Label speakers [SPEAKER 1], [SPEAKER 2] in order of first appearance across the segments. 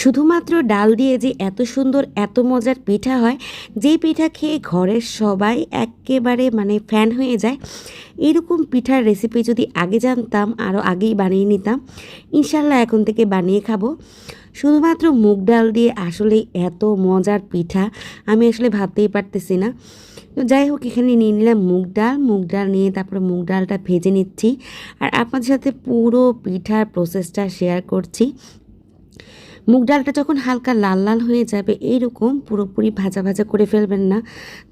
[SPEAKER 1] শুধুমাত্র ডাল দিয়ে যে এত সুন্দর, এত মজার পিঠা হয়, যেই পিঠা খেয়ে ঘরের সবাই একেবারে মানে ফ্যান হয়ে যায়। এরকম পিঠার রেসিপি যদি আগে জানতাম আরও আগেই বানিয়ে নিতাম, ইনশাল্লাহ এখন থেকে বানিয়ে খাব। শুধুমাত্র মুগ ডাল দিয়ে আসলে এত মজার পিঠা, আমি আসলে ভাবতেই পারতেছি না। তো যাই হোক, এখানে নিয়ে নিলাম মুগ ডাল মুগ ডাল নিয়ে তারপরে মুগ ডালটা ভেজে নিচ্ছি। আর আপনাদের সাথে পুরো পিঠার প্রসেসটা শেয়ার করছি। মুগ ডালটা যখন হালকা লাল লাল হয়ে যাবে, এইরকম পুরোপুরি ভাজা ভাজা করে ফেলবেন না।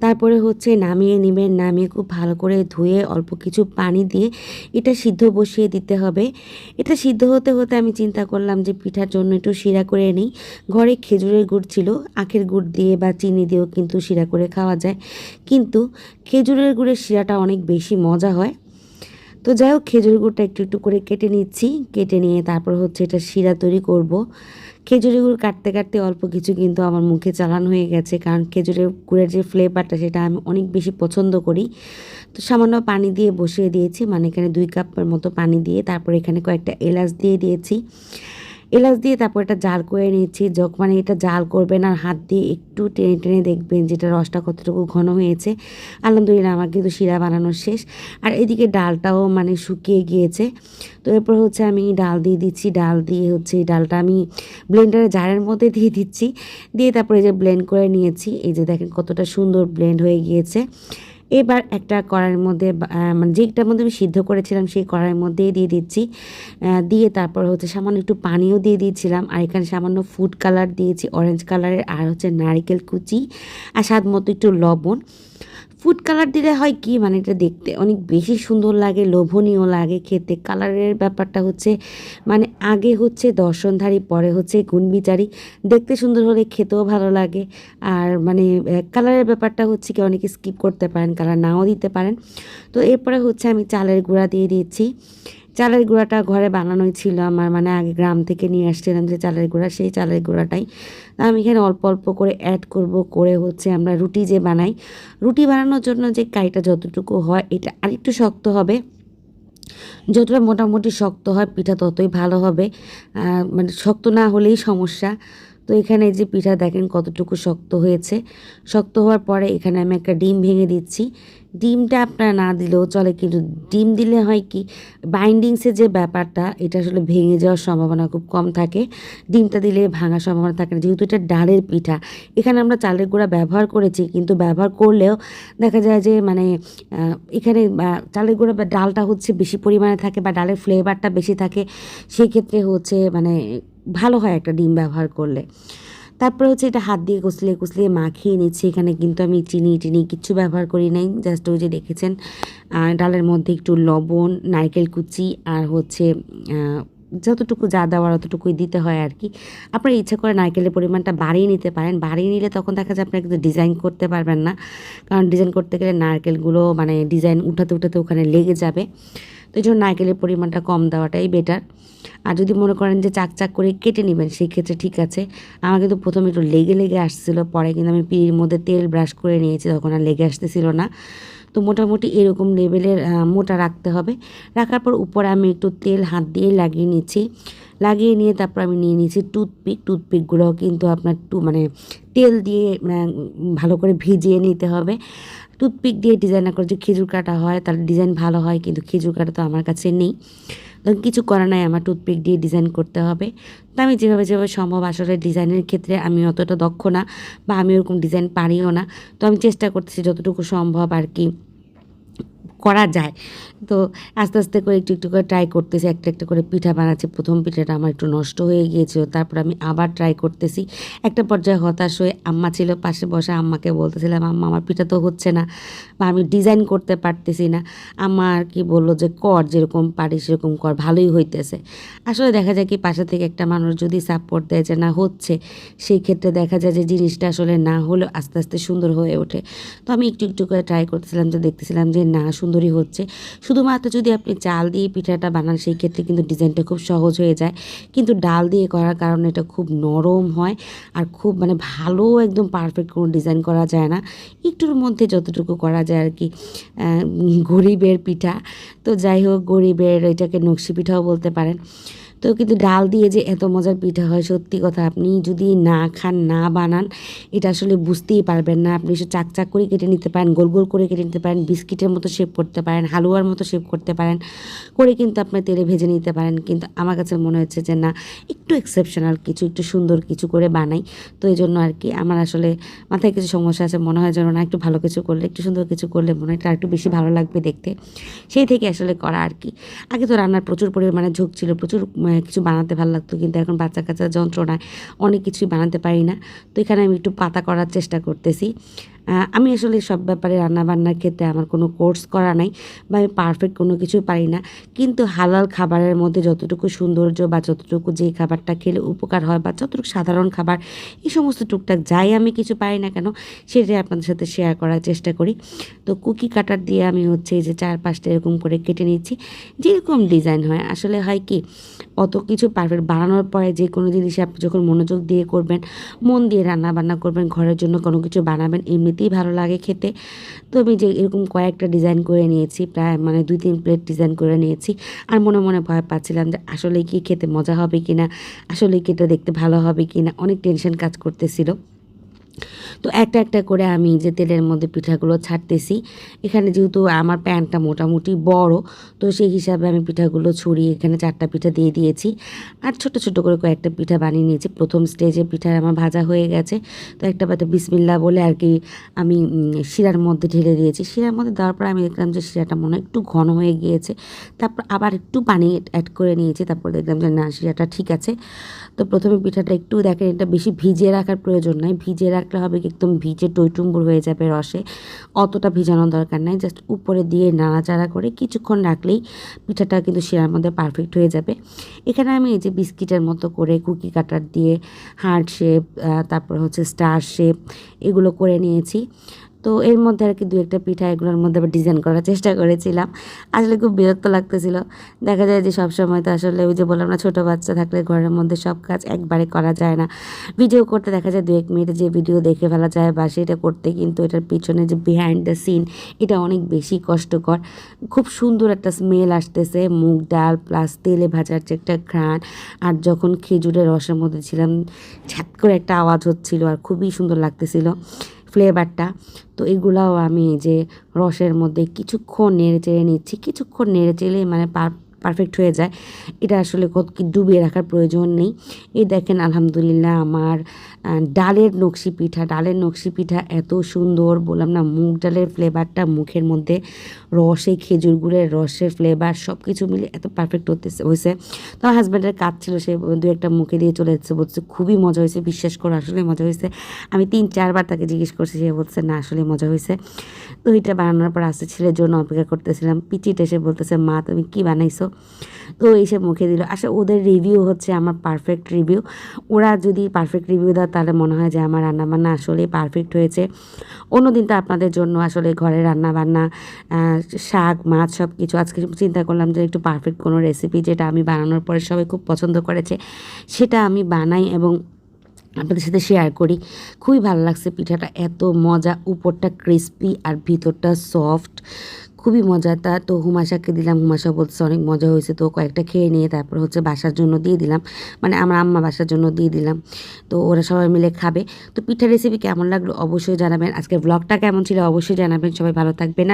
[SPEAKER 1] তারপরে হচ্ছে নামিয়ে নেবেন, নামিয়ে খুব ভালো করে ধুয়ে অল্প কিছু পানি দিয়ে এটা সিদ্ধ বসিয়ে দিতে হবে। এটা সিদ্ধ হতে হতে আমি চিন্তা করলাম যে পিঠার জন্য একটু শিরা করে নিই। ঘরে খেজুরের গুড় ছিল, আখের গুড় দিয়ে বা চিনি দিয়েও কিন্তু শিরা করে খাওয়া যায়। কিন্তু খেজুরের গুড়ের শিরাটা অনেক বেশি মজা হয়। তো যাই হোক খেজুর গুড়টা একটু একটু করে কেটে নিচ্ছি। কেটে নিয়ে তারপর হচ্ছে এটা শিরা তৈরি করব। খেজুরের গুড় কাটতে কাটতে অল্প কিছু কিন্তু আমার মুখে চালান হয়ে গেছে, কারণ খেজুরের গুড়ের যে ফ্লেভারটা সেটা আমি অনেক বেশি পছন্দ করি। তো সামান্য পানি দিয়ে বসিয়ে দিয়েছি মানে এখানে দুই কাপের মতো পানি দিয়ে, তারপর এখানে কয়েকটা এলাচ দিয়ে দিয়েছি। এলাচ দিয়ে তারপর এটা জাল করে নিয়েছি যখন মানে এটা জাল করবেন আর হাত দিয়ে একটু টেনে টেনে দেখবেন যেটা রসটা কতটুকু ঘন হয়েছে। আলহামদুলিল্লাহ আমার কিন্তু শিরা বানানো শেষ। আর এদিকে ডালটাও মানে শুকিয়ে গিয়েছে। তো এরপর হচ্ছে আমি ডাল দিয়ে দিচ্ছি। ডাল দিয়ে হচ্ছে এই ডালটা আমি ব্লেন্ডারে জারের মধ্যে দিয়ে দিচ্ছি। দিয়ে তারপরে যে ব্লেন্ড করে নিয়েছি। এই যে দেখেন কতটা সুন্দর ব্লেন্ড হয়ে গিয়েছে। এবার একটা কড়াইয়ের মধ্যে মানে যেটার মধ্যে আমি সিদ্ধ করেছিলাম সেই কড়াইয়ের মধ্যেই দিয়ে দিচ্ছি। দিয়ে তারপর হচ্ছে সামান্য একটু পানিও দিয়ে দিয়েছিলাম আর এখানে সামান্য ফুড কালার দিয়েছি অরেঞ্জ কালারের আর হচ্ছে নারিকেল কুচি আর স্বাদ মতো একটু লবণ। ফুড কালার দিলে হয় কি? মানে এটা দেখতে অনেক বেশি সুন্দর লাগে, লোভনীয় লাগে খেতে। কালারের ব্যাপারটা হচ্ছে মানে আগে হচ্ছে দর্শনধারী, পরে হচ্ছে গুণবিচারী। দেখতে সুন্দর হলে খেতেও ভালো লাগে। আর মানে কালারের ব্যাপারটা হচ্ছে কি, অনেকে স্কিপ করতে পারেন, কালার নাও দিতে পারেন। তো এরপরে হচ্ছে আমি চালের গুঁড়া দিয়ে দিয়েছি। চালের গুঁড়াটা ঘরে বানানোই ছিল আমার। মানে আগে গ্রাম থেকে নিয়ে আসছিলাম যে চালের গুঁড়া, সেই চালের গুঁড়াটাই। আমি এখানে অল্প অল্প করে অ্যাড করব। করে হচ্ছে আমরা রুটি যে বানাই, রুটি বানানোর জন্য যে কাইটা যতটুকু হয়, এটা আরেকটু শক্ত হবে। যতটা মোটামুটি শক্ত হয়, পিঠা ততই ভালো হবে। মানে শক্ত না হলেই সমস্যা। তো এখানে যে পিঠা দেখেন কতটুকু শক্ত হয়েছে। শক্ত হওয়ার পরে এখানে আমি একটা ডিম ভেঙে দিচ্ছি। ডিমটা আপনারা না দিলেও চলে, কিন্তু ডিম দিলে হয় কি বাইন্ডিংসের যে ব্যাপারটা, এটা আসলে ভেঙে যাওয়ার সম্ভাবনা খুব কম থাকে। ডিমটা দিলে ভাঙার সম্ভাবনা থাকে না, যেহেতু এটা ডালের পিঠা। এখানে আমরা চালের গুঁড়া ব্যবহার করেছি, কিন্তু ব্যবহার করলেও দেখা যায় যে মানে এখানে চালের গুঁড়া বা ডালটা হচ্ছে বেশি পরিমাণে থাকে বা ডালের ফ্লেভারটা বেশি থাকে, সেক্ষেত্রে হচ্ছে মানে ভালো হয় একটা ডিম ব্যবহার করলে। তারপরে হচ্ছে এটা হাত দিয়ে কষলিয়ে কষলিয়ে মাখিয়ে নিচ্ছি। এখানে কিন্তু আমি চিনি টিনি কিচ্ছু ব্যবহার করি নাই। জাস্ট ওই যে দেখেছেন ডালের মধ্যে একটু লবণ, নারকেল কুচি আর হচ্ছে যতটুকু যা দেওয়ার অতটুকুই দিতে হয় আর কি। আপনার ইচ্ছা করে নারকেলের পরিমাণটা বাড়িয়ে নিতে পারেন। বাড়িয়ে নিলে তখন দেখা যায় আপনার কিন্তু ডিজাইন করতে পারবেন না। কারণ ডিজাইন করতে গেলে নারকেলগুলো মানে ডিজাইন উঠাতে উঠাতে ওখানে লেগে যাবে। তো এই জন্য নারকেলের পরিমাণটা কম দেওয়াটাই বেটার আর যদি মনে করেন যে চাক চাক করে কেটে নেবেন, সেই ক্ষেত্রে ঠিক আছে। আমার কিন্তু প্রথমে একটু লেগে লেগে আসছিল, পরে কিন্তু আমি পিড়ির মধ্যে তেল ব্রাশ করে নিয়েছি, তখন আর লেগে আসতেছিল না। তো মোটামুটি এরকম লেভেলের মোটা রাখতে হবে। রাখার পর উপরে আমি একটু তেল হাত দিয়ে লাগিয়ে নিচ্ছি। লাগিয়ে নিয়ে তারপর আমি নিয়ে নিয়েছি টুথপিক টুথপিকগুলো কিন্তু আপনার টু মানে তেল দিয়ে ভালো করে ভিজিয়ে নিতে হবে। টুথপিক দিয়ে ডিজাইন করে যে খেজুর কাটা হয় তার ডিজাইন ভালো হয়, কিন্তু খেজুর কাটা তো আমার কাছে নেই। তখন কিছু করা নাই, আমার টুথপিক দিয়ে ডিজাইন করতে হবে। তো আমি যেভাবে যেভাবে সম্ভব আসলে ডিজাইনের ক্ষেত্রে আমি অতটা দক্ষ না বা আমি ওরকম ডিজাইন পারিও না। তো আমি চেষ্টা করতেছি যতটুকু সম্ভব আর কি করা যায়। তো আস্তে আস্তে করে একটু একটু করে ট্রাই করতেছি, একটা একটা করে পিঠা বানাচ্ছি। প্রথম পিঠাটা আমার একটু নষ্ট হয়ে গিয়েছিল, তারপর আমি আবার ট্রাই করতেছি। একটা পর্যায়ে হতাশ হয়ে আম্মা ছিল, পাশে বসে আম্মাকে বলতেছিলাম, আম্মা, আমার পিঠা তো হচ্ছে না, বা আমি ডিজাইন করতে পারতেছি না। আম্মা আর কি বলল যে, কর, যেরকম পারি সেরকম কর, ভালোই হইতেছে। আসলে দেখা যায় কি, পাশে থেকে একটা মানুষ যদি সাপোর্ট দেয় যে, না, হচ্ছে, সেই ক্ষেত্রে দেখা যায় যে, জিনিসটা আসলে না হলেও আস্তে আস্তে সুন্দর হয়ে ওঠে। তো আমি একটু একটু করে ট্রাই করতেছিলাম যে দেখতেছিলাম যে, না সুন্দরই হচ্ছে। শুধুমাত্র যদি আপনি চাল দিয়ে পিঠাটা বানান, সেই ক্ষেত্রে কিন্তু ডিজাইনটা খুব সহজ হয়ে যায়। কিন্তু ডাল দিয়ে করার কারণে এটা খুব নরম হয় আর খুব মানে ভালো একদম পারফেক্ট কোনো ডিজাইন করা যায় না। একটুর মধ্যে যতটুকু করা যায় আর কি গরিবের পিঠা। তো যাই হোক, গরিবের এটাকে নকশি পিঠাও বলতে পারেন। তো কিন্তু ডাল দিয়ে যে এত মজার পিঠা হয়, সত্যি কথা। আপনি যদি না খান, না বানান, এটা আসলে বুঝতেই পারবেন না। আপনি সে চাক চাক করে কেটে নিতে পারেন, গোল গোল করে কেটে নিতে পারেন, বিস্কিটের মতো শেপ করতে পারেন, হালুয়ার মতো শেপ করতে পারেন, করে কিন্তু আপনার তেলে ভেজে নিতে পারেন। কিন্তু আমার কাছে মনে হচ্ছে যে, না, একটু এক্সেপশনাল কিছু, একটু সুন্দর কিছু করে বানাই। তো এই জন্য আর কি, আমার আসলে মাথায় কিছু সমস্যা আছে, মনে হয় যেন না, একটু ভালো কিছু করলে, একটু সুন্দর কিছু করলে মনে হয় একটু বেশি ভালো লাগবে দেখতে। সেই থেকে আসলে করা আর কি। আগে তো রান্নার প্রচুর পরিমাণে ঝোঁক ছিল, প্রচুর কিছু বানাতে ভালো লাগতো, কিন্তু এখন বাচ্চা কাচ্চা যন্ত্রণায় অনেক কিছুই বানাতে পারি না। তো এখানে আমি একটু পাতা করার চেষ্টা করতেছি। আমি আসলে সব ব্যাপারে রান্না বান্নার ক্ষেত্রে আমার কোনো কোর্স করা নাই বা আমি পারফেক্ট কোনো কিছু পারি না। কিন্তু হালাল খাবারের মধ্যে যতটুকু সৌন্দর্য বা যতটুকু যে খাবারটা খেলে উপকার হয় বা যতটুকু সাধারণ খাবার, এই সমস্ত টুকটাক যাই আমি কিছু পারি না কেন, সেটাই আপনাদের সাথে শেয়ার করার চেষ্টা করি। তো কুকি কাটার দিয়ে আমি হচ্ছে যে চার পাঁচটা এরকম করে কেটে নিচ্ছি। যেরকম ডিজাইন হয়, আসলে হয় কি, অত কিছু পারফেক্ট বানানোর পরে যে কোনো জিনিসে আপনি যখন মনোযোগ দিয়ে করবেন, মন দিয়ে রান্না বান্না করবেন, ঘরের জন্য কোনো কিছু বানাবেন এমনিতেই ভালো লাগে খেতে। তো আমি যে এরকম কয়েকটা ডিজাইন করে নিয়েছি, প্রায় মানে দুই তিন প্লেট ডিজাইন করে নিয়েছি। আর মনে মনে ভয় পাচ্ছিলাম যে আসলে কি খেতে মজা হবে কি না আসলে কি এটা দেখতে ভালো হবে কি না অনেক টেনশন কাজ করতেছিল। তো একটা একটা করে আমি যে তেলের মধ্যে পিঠাগুলো ছাড়তেছি। এখানে যেহেতু আমার প্যানটা মোটামুটি বড়, তো সেই হিসাবে আমি পিঠাগুলো ছড়িয়ে এখানে চারটা পিঠা দিয়ে দিয়েছি। আর ছোট ছোট করে কয়েকটা পিঠা বানিয়ে নিয়েছি। প্রথম স্টেজে পিঠা আমার ভাজা হয়ে গেছে। তো একটা পাতে বিসমিল্লা বলে আর কি আমি শিরার মধ্যে ঢেলে দিয়েছি। শিরার মধ্যে দেওয়ার পর আমি দেখলাম যে শিরাটা মনে একটু ঘন হয়ে গিয়েছে। তারপর আবার একটু পানি অ্যাড করে নিয়েছি। তারপর দেখলাম যে না, শিরাটা ঠিক আছে। তো প্রথমে পিঠাটা একটু দেখেন, এটা বেশি ভিজিয়ে রাখার প্রয়োজন নাই। ভিজিয়ে রাখলে হবে একদম ভিজে টইটুম্বুর হয়ে যাবে রসে। অতটা ভিজানোর দরকার নাই, জাস্ট উপরে দিয়ে নাড়াচাড়া করে কিছুক্ষণ রাখলেই পিঠাটা কিন্তু শিরার মধ্যে পারফেক্ট হয়ে যাবে। এখানে আমি এই যে বিস্কিটের মতো করে কুকি কাটার দিয়ে হার্ট শেপ তারপর হচ্ছে স্টার শেপ, এগুলো করে নিয়েছি। তো এর মধ্যে আর কি দু একটা পিঠা এগুলোর মধ্যে আবার ডিজাইন করার চেষ্টা করেছিলাম। আসলে খুব বিরক্ত লাগতেছিল। দেখা যায় যে সব সময় তো আসলে ওই যে বললাম না, ছোটো বাচ্চা থাকলে ঘরের মধ্যে সব কাজ একবারে করা যায় না। ভিডিও করতে দেখা যায় দু এক মিনিটে যে ভিডিও দেখে ফেলা যায় বা সেটা করতে কিন্তু এটার পিছনে যে বিহাইন্ড দ্য সিন এটা অনেক বেশি কষ্টকর। খুব সুন্দর একটা স্মেল আসতেছে, মুগ ডাল প্লাস তেলে ভাজার যে একটা ঘ্রাণ আর যখন খেজুরের রসের মধ্যে ছিলাম ছ্যাত করে একটা আওয়াজ হচ্ছিল আর খুবই সুন্দর লাগতেছিল। ফ্লেভারটা তো এগুলাও আমি যে রসের মধ্যে কিছুক্ষণ নেড়ে চেড়ে নিচ্ছি। কিছুক্ষণ নেড়ে চেড়ে মানে পার পারফেক্ট হয়ে যায়। এটা আসলে কত কি ডুবিয়ে রাখার প্রয়োজন নেই। এই দেখেন, আলহামদুলিল্লাহ আমার ডালের নকশি পিঠা, ডালের নকশি পিঠা এত সুন্দর। বললাম না, মুগ ডালের ফ্লেভারটা মুখের মধ্যে রসে, খেজুর গুড়ের রসের ফ্লেভার সব কিছু মিলে এত পারফেক্ট হতে হয়েছে। তো আমার হাজব্যান্ডের কাজ ছিল, সে দু একটা মুখে দিয়ে চলে যাচ্ছে, বলছে খুবই মজা হয়েছে, বিশ্বাস করে আসলে মজা হয়েছে। আমি তিন, চারবার তাকে জিজ্ঞেস করছি, সে বলছে না, আসলে মজা হয়েছে। তো এটা বানানোর পর আসতে ছেলের জন্য অপেক্ষা করতেছিলাম। পিচিটা এসে বলতেছে, মা, তুমি কি বানাইছো? তো এসে মুখে দিল। আসলে ওদের রিভিউ হচ্ছে আমার পারফেক্ট রিভিউ ওরা যদি পারফেক্ট রিভিউ দেয়, তাহলে মনে হয় যে আমার রান্নাবান্না আসলেই পারফেক্ট হয়েছে। অন্যদিন তো আপনাদের জন্য আসলে ঘরে রান্নাবান্না শাক, মাছ সব কিছু আজকে চিন্তা করলাম যে একটু পারফেক্ট কোনো রেসিপি যেটা আমি বানানোর পরে সবাই খুব পছন্দ করেছে, সেটা আমি বানাই এবং আপনাদের সাথে শেয়ার করি। খুবই ভালো লাগছে পিঠাটা। এত মজা, উপরটা ক্রিস্পি আর ভিতরটা সফট খুবই মজা তা তো হুমাশাকে দিলাম হুমাশা বলছে অনেক মজা হয়েছে, তো কয়েকটা খেয়ে নিয়ে তারপর হচ্ছে বাসার জন্য দিয়ে দিলাম। মানে আমার আম্মা বাসার জন্য দিয়ে দিলাম। তো ওরা সবাই মিলে খাবে। তো পিঠা রেসিপি কেমন লাগল অবশ্যই জানাবেন। আজকে ব্লগটা কেমন ছিল অবশ্যই জানাবেন। সবাই ভালো থাকবেন।